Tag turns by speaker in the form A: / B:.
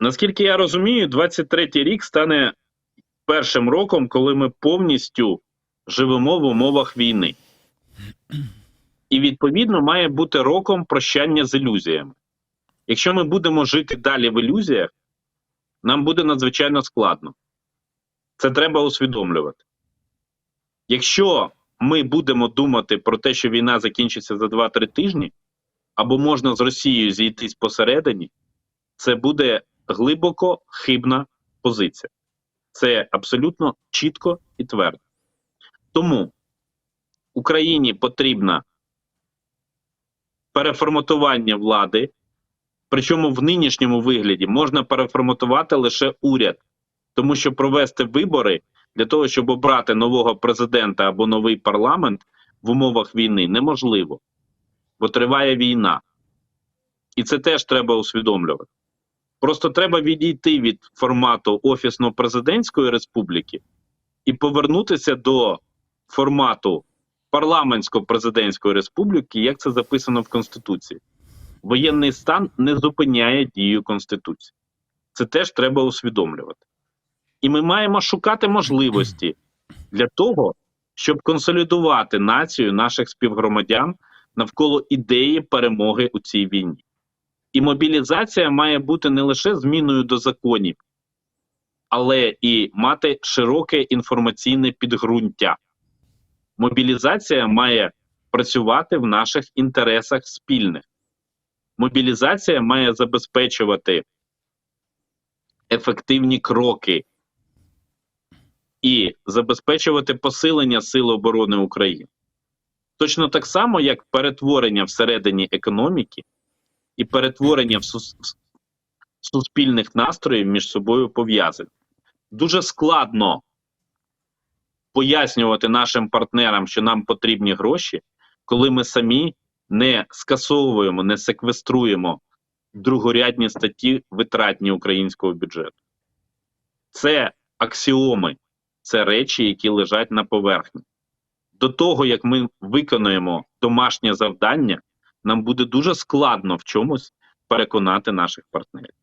A: Наскільки я розумію, 23-й рік стане першим роком, коли ми повністю живемо в умовах війни. І відповідно має бути роком прощання з ілюзіями. Якщо ми будемо жити далі в ілюзіях, нам буде надзвичайно складно. Це треба усвідомлювати. Якщо ми будемо думати про те, що війна закінчиться за 2-3 тижні, або можна з Росією зійтись посередині, це буде глибоко хибна позиція. Це абсолютно чітко і твердо. Тому Україні потрібно переформатування влади, причому в нинішньому вигляді можна переформатувати лише уряд, тому що провести вибори для того, щоб обрати нового президента або новий парламент в умовах війни неможливо, бо триває війна. І це теж треба усвідомлювати. Просто треба відійти від формату офісно-президентської республіки і повернутися до формату парламентсько-президентської республіки, як це записано в Конституції. Воєнний стан не зупиняє дію Конституції. Це теж треба усвідомлювати. І ми маємо шукати можливості для того, щоб консолідувати націю наших співгромадян навколо ідеї перемоги у цій війні. І мобілізація має бути не лише зміною до законів, але і мати широке інформаційне підґрунтя. Мобілізація має працювати в наших інтересах спільних. Мобілізація має забезпечувати ефективні кроки і забезпечувати посилення Сил оборони України. Точно так само, як перетворення всередині економіки і перетворення в суспільних настроїв між собою пов'язані. Дуже складно пояснювати нашим партнерам, що нам потрібні гроші, коли ми самі не скасовуємо, не секвеструємо другорядні статті витратні українського бюджету. Це аксіоми, це речі, які лежать на поверхні. До того, як ми виконуємо домашнє завдання, нам буде дуже складно в чомусь переконати наших партнерів.